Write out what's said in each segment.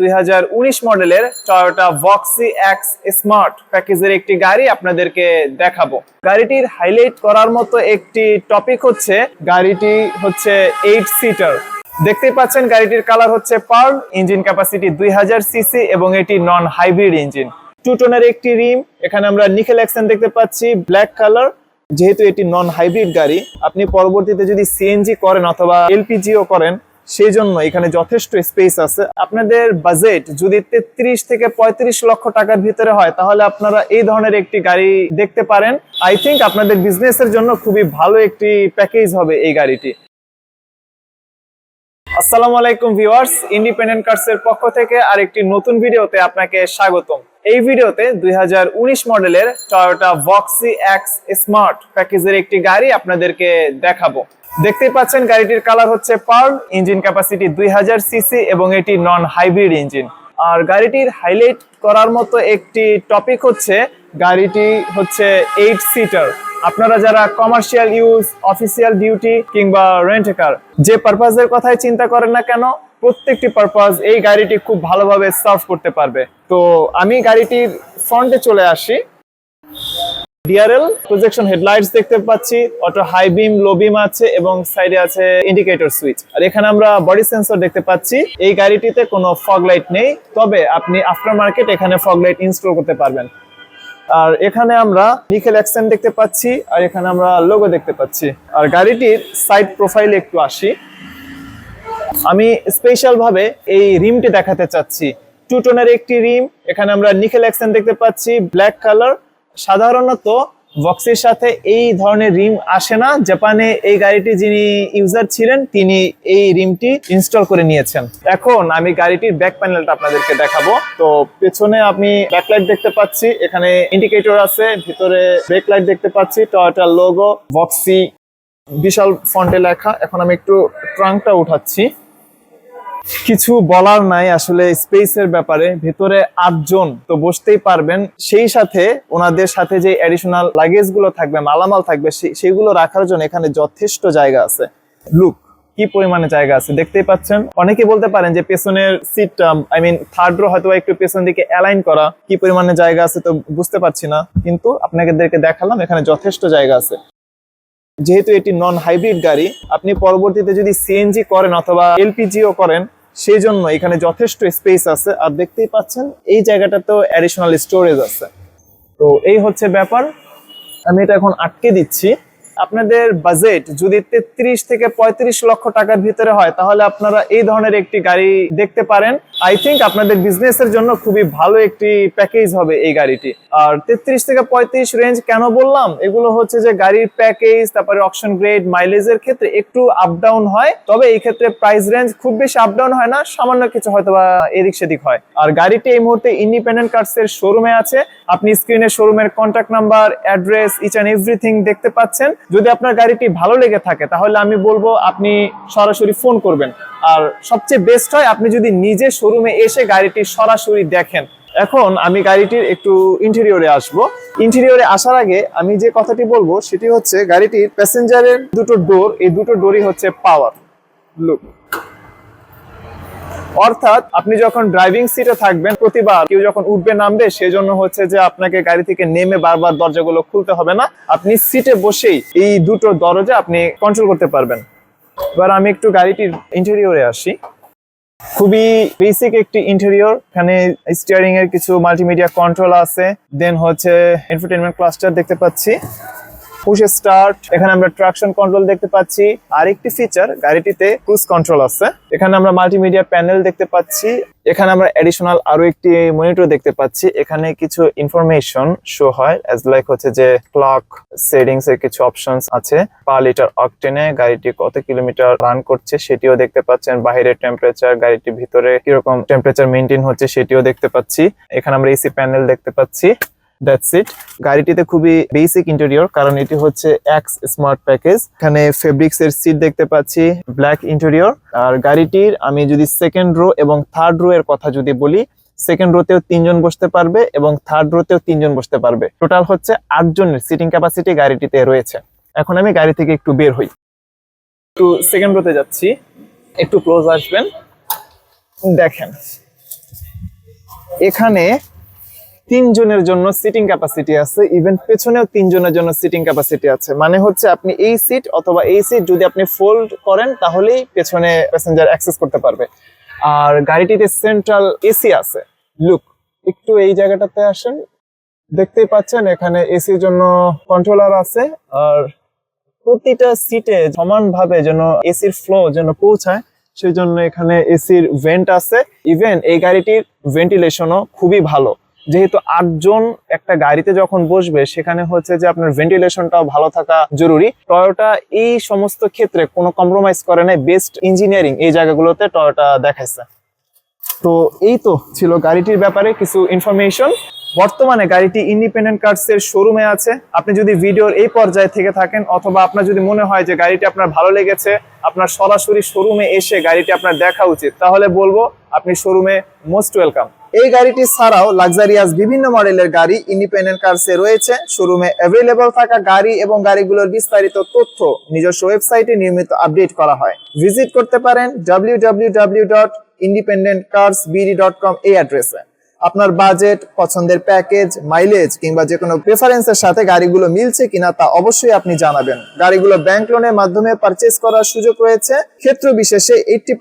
দুই মডেলের Toyota Voxy x smart প্যাকেজের একটি গাড়ি আপনাদেরকে দেখাবো। গাড়িটির হাইলাইট করার মতো একটি টপিক হচ্ছে, গাড়িটি হচ্ছে এইট সিটার দেখতেই পাচ্ছেন, গাড়িটির কালার হচ্ছে পার্ল ইঞ্জিন ক্যাপাসিটি দুই হাজার সিসি এবং এটি নন হাইব্রিড ইঞ্জিন টু টোনের একটি রিম এখানে আমরা নিকেল অ্যাকসেন্ট দেখতে পাচ্ছি ব্ল্যাক কালার যেহেতু এটি নন হাইব্রিড গাড়ি, আপনি পরবর্তীতে যদি সিএনজি করেন অথবা এলপিজিও করেন সেই জন্য এখানে যথেষ্ট স্পেস আছে। আপনাদের বাজেট যদি তেত্রিশ থেকে পঁয়ত্রিশ লক্ষ টাকার ভিতরে হয়, তাহলে আপনারা এই ধরনের একটি গাড়ি দেখতে পারেন। আই থিঙ্ক আপনাদের বিজনেসের জন্য খুবই ভালো একটি প্যাকেজ হবে এই গাড়িটি। আসসালামু আলাইকুম ভিউয়ার্স ইন্ডিপেন্ডেন্ট কার্স এর পক্ষ থেকে আরেকটি নতুন ভিডিওতে আপনাকে স্বাগতম। এই ভিডিওতে দুই হাজার উনিশ মডেলের টয়োটা ভক্সি এক্স স্মার্ট প্যাকেজের একটি গাড়ি আপনাদেরকে দেখাবো। দেখতেই পাচ্ছেন, গাড়িটির কালার হচ্ছে পার্ল ইঞ্জিন ক্যাপাসিটি দুই হাজার সিসি এবং এটি নন হাইব্রিড ইঞ্জিন আর গাড়িটির হাইলাইট করার মতো একটি টপিক হচ্ছে, গাড়িটি হচ্ছে এইট সিটার আপনারা যারা কমার্শিয়াল ইউজ অফিসিয়াল ডিউটি কিংবা রেন্ট কার যে পারপাজের কথাই চিন্তা করেন না কেন, প্রত্যেকটি পারপাস এই গাড়িটি খুব ভালোভাবে সার্ভ করতে পারবে। তো আমি গাড়িটির ফ্রন্টে চলে আসি। ডিআরএল প্রজেকশন হেডলাইটস দেখতে পাচ্ছি auto high beam low beam আছে এবং সাইডে আছে ইন্ডিকেটর সুইচ আর এখানে আমরা বডি সেন্সর দেখতে পাচ্ছি, এই গাড়িটিতে কোনো ফগ লাইট নেই, তবে আপনি আফটার মার্কেট এখানে ফগ লাইট ইনস্টল করতে পারবেন। আর এখানে আমরা নিকেল অ্যাকসেন্ট দেখতে পাচ্ছি, আর এখানে আমরা লোগো দেখতে পাচ্ছি। আর গাড়িটির সাইড প্রোফাইলে একটু আসি। আমি স্পেশাল ভাবে এই রিমটি দেখাতে চাচ্ছি। টু টোনের একটি রিম এখানে আমরা নিকেল অ্যাকসেন্ট দেখতে পাচ্ছি ব্ল্যাক কালার সাধারণত বক্সের সাথে এই ধরনের রিম আসে না। জাপানে এই গাড়িটি যিনি ইউজার ছিলেন, তিনি এই রিমটি ইনস্টল করে নিয়েছেন। এখন আমি গাড়িটির ব্যাক প্যানেলটা আপনাদেরকে দেখাবো। তো পেছনে আমি ব্যাকলাইট দেখতে পাচ্ছি, এখানে ইন্ডিকেটর আছে, ভিতরে ব্রেক লাইট দেখতে পাচ্ছি টয়োটা লোগো বক্সি বিশাল ফন্টে লেখা। এখন আমি একটু ট্রাঙ্কটা উঠাচ্ছি। কিছু বলার নাই আসলে স্পেসের ব্যাপারে। ভেতরে আটজন তো বসতেই পারবেন। সেই সাথে ওনাদের সাথে যে অ্যাডিশনাল লাগেজগুলো থাকবে, মালামাল থাকবে সেগুলো রাখার জন্য এখানে যথেষ্ট জায়গা আছে। লুক কি পরিমাণে জায়গা আছে? দেখতেই পাচ্ছেন? অনেকে বলতে পারেন যে পেছনের সিটটা আই মিন থার্ড রো হয়তো একটু পেছন দিকে অ্যালাইন করা, কি পরিমাণে জায়গা আছে তো বুঝতে পারছি না। কিন্তু আপনাদেরকে দেখালাম, এখানে যথেষ্ট জায়গা আছে। যেহেতু এটি নন হাইব্রিড গাড়ি, আপনি পরবর্তীতে যদি সিএনজি করেন অথবা এলপিজিও করেন সেই জন্য এখানে যথেষ্ট স্পেস আছে। আর দেখতেই পাচ্ছেন, এই জায়গাটাতেও অ্যাডিশনাল স্টোরেজ আছে। তো এই হচ্ছে ব্যাপার। আমি এটা এখন আটকে দিচ্ছি। আপনাদের বাজেট যদি তেত্রিশ থেকে পঁয়ত্রিশ লক্ষ টাকার ভিতরে হয়, তাহলে আপনারা এই ধরনের একটি গাড়ি দেখতে পারেন। আই থিঙ্ক আপনাদের বিজনেসের জন্য খুবই ভালো একটি প্যাকেজ হবে এই গাড়িটি। আর তেত্রিশ থেকে পঁয়ত্রিশ রেঞ্জ কেন বললাম? এগুলো হচ্ছে যে গাড়ির প্যাকেজ তারপরে অপশন গ্রেড মাইলেজের ক্ষেত্রে একটু আপ ডাউন হয়, তবে এই ক্ষেত্রে প্রাইস রেঞ্জ খুব বেশি আপ ডাউন হয় না, সামান্য কিছু হয়তো বা এদিক সেদিক হয়। আর গাড়িটি এই মুহূর্তে ইন্ডিপেন্ডেন্ট কার্স এর শোরুমে আছে। আপনি স্ক্রিনে শোরুমের contact number address each and everything দেখতে পাচ্ছেন। যদি আপনার গাড়িটি ভালো লেগে থাকে, তাহলে আমি বলব আপনি সরাসরি ফোন করবেন। আর সবচেয়ে বেস্ট হয় আপনি যদি নিজে শোরুমে এসে গাড়িটি সরাসরি দেখেন। এখন আমি গাড়িটির একটু ইন্টেরিয়রে আসব। ইন্টেরিয়রে আসার আগে আমি যে কথাটি বলব, সেটি হচ্ছে গাড়িটির প্যাসেঞ্জারের দুটো ডোর এই দুটো ডোরই হচ্ছে পাওয়ার লুক অর্থাৎ আপনি যখন ড্রাইভিং সিটে থাকবেন, প্রতিবার কেউ যখন উঠবে নামবে, সেজন্য হচ্ছে যে আপনাকে গাড়ি থেকে নেমে বারবার দরজাগুলো খুলতে হবে না। আপনি সিটে বসেই এই দুটো দরজা আপনি কন্ট্রোল করতে পারবেন। এবার আমি একটু গাড়িটির ইন্টেরিয়রে আসি। খুবই বেসিক একটি ইন্টেরিয়র এখানে স্টিয়ারিং এর কিছু মাল্টিমিডিয়া কন্ট্রোল আছে। দেন হচ্ছে এন্টারটেনমেন্ট ক্লাস্টার দেখতে পাচ্ছি। পুশ স্টার্ট এখানে আমরা ট্রাকশন কন্ট্রোল দেখতে পাচ্ছি। আরেকটি ফিচার গাড়িটিতে ক্রুজ কন্ট্রোল আছে। এখানে আমরা মাল্টিমিডিয়া প্যানেল দেখতে পাচ্ছি। এখানে আমরা এডিশনাল আরও একটি মনিটর দেখতে পাচ্ছি। এখানে কিছু ইনফরমেশন শো হয় অ্যাজ লাইক হচ্ছে যে ক্লক সেটিংস এর কিছু অপশনস আছে। পার লিটার অকটেনে গাড়িটি কত কিলোমিটার রান করছে সেটিও দেখতে পাচ্ছেন। বাইরের টেম্পারেচার গাড়িটির ভিতরে কীরকম টেম্পারেচার মেনটেন হচ্ছে সেটিও দেখতে পাচ্ছি। এখানে আমরা এসি প্যানেল দেখতে পাচ্ছি। দ্যাটস ইট গাড়িটিতে খুবই বেসিক ইন্টেরিয়র কারণ এটি হচ্ছে এক্স স্মার্ট প্যাকেজ এখানে ফেব্রিক্স এর সিট দেখতে পাচ্ছি ব্ল্যাক ইন্টেরিয়র আর গাড়িটির আমি যদি সেকেন্ড রো এবং থার্ড রো এর কথা যদি বলি সেকেন্ড রোতেও তিনজন বসতে পারবে এবং থার্ড রোতেও তিনজন বসতে পারবে। টোটাল হচ্ছে আটজনের সিটিং ক্যাপাসিটি গাড়িটিতে রয়েছে। এখন আমি গাড়ি থেকে একটু বের হই। একটু সেকেন্ড রোতে যাচ্ছি। একটু ক্লোজ আসবেন। দেখেন। এখানে তিনজনের জন্য সিটিং ক্যাপাসিটি আছে ইভেন পেছনেও তিনজনের জন্য সিটিং ক্যাপাসিটি আছে। মানে হচ্ছে আপনি এই সিট অথবা এই সিট যদি আপনি ফোল্ড করেন, তাহলেই পেছনে প্যাসেঞ্জার অ্যাক্সেস করতে পারবে। আর গাড়িটিতে সেন্ট্রাল এসি আছে। লুক একটু এই জায়গাটাতে আসেন। দেখতেই পাচ্ছেন, এখানে এসির জন্য কন্ট্রোলার আছে। আর প্রতিটা সিটে সমানভাবে যেন এসির ফ্লো যেন পৌঁছায় সেই জন্য এখানে এসির ভেন্ট আছে। ইভেন এই গাড়িটির ভেন্টিলেশনও খুবই ভালো। যেহেতু আটজন একটা গাড়িতে যখন বসবে, সেখানে হচ্ছে যে আপনার ভেন্টিলেশনটাও ভালো থাকা জরুরি। টয়োটা এই সমস্ত ক্ষেত্রে কোনো কম্প্রোমাইজ করে নাই বেস্ট ইঞ্জিনিয়ারিং এই জায়গাগুলোতে টয়োটা দেখাইছে। তো এই তো ছিল গাড়িটির ব্যাপারে কিছু ইনফরমেশন বর্তমানে গাড়িটি ইন্ডিপেন্ডেন্ট কার্স এর শোরুমে আছে। আপনি যদি ভিডিওর এই পর্যায়ে থেকে থাকেন, অথবা আপনার যদি মনে হয় যে গাড়িটি আপনার ভালো লেগেছে, আপনার সরাসরি শোরুমে এসে গাড়িটি আপনার দেখা উচিত, তাহলে বলব আপনি শোরুমে মোস্ট ওয়েলকাম এই গাড়িটি ছাড়াও লাক্সারিয়াস বিভিন্ন মডেলের গাড়ি ইন্ডিপেন্ডেন্ট কার্সে রয়েছে। শোরুমে অ্যাভেলেবল থাকা গাড়ি এবং গাড়িগুলোর বিস্তারিত তথ্য নিজস্ব ওয়েবসাইটে নিয়মিত আপডেট করা হয়। ভিজিট করতে পারেন www.independentcarsbd.com এই অ্যাড্রেসে আপনার বাজেট পছন্দের প্যাকেজ মাইলেজ কিংবা যে কোনো প্রেফারেন্সের সাথে গাড়িগুলো মিলছে কিনা তা অবশ্যই আপনি জানাবেন। গাড়িগুলো ব্যাংক লোনের মাধ্যমে পারচেজ করার সুযোগ রয়েছে। ক্ষেত্র বিশেষে এইটটি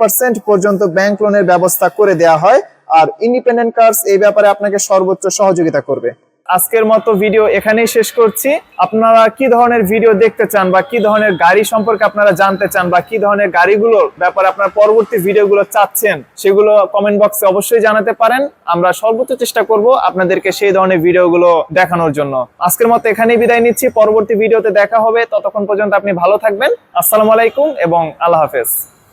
পর্যন্ত ব্যাংক লোনের ব্যবস্থা করে দেওয়া হয়। আর ইন্ডিপেন্ডেন্ট কার্স এই ব্যাপারে আপনাকে সর্বোচ্চ সহযোগিতা করবে। আজকের মতো ভিডিও এখানেই শেষ করছি। আপনারা কি ধরনের ভিডিও দেখতে চান বা কি ধরনের গাড়ি সম্পর্কে আপনারা জানতে চান বা কি ধরনের গাড়িগুলোর ব্যাপারে আপনার পরবর্তী ভিডিওগুলো চাচ্ছেন, সেগুলো কমেন্ট বক্সে অবশ্যই জানাতে পারেন। আমরা সর্বোচ্চ চেষ্টা করব আপনাদেরকে সেই ধরনের ভিডিওগুলো দেখানোর জন্য। আজকের মতো এখানেই বিদায় নিচ্ছি। পরবর্তী ভিডিওতে দেখা হবে। ততক্ষণ পর্যন্ত আপনি ভালো থাকবেন। আসসালামু আলাইকুম এবং আল্লাহ হাফেজ।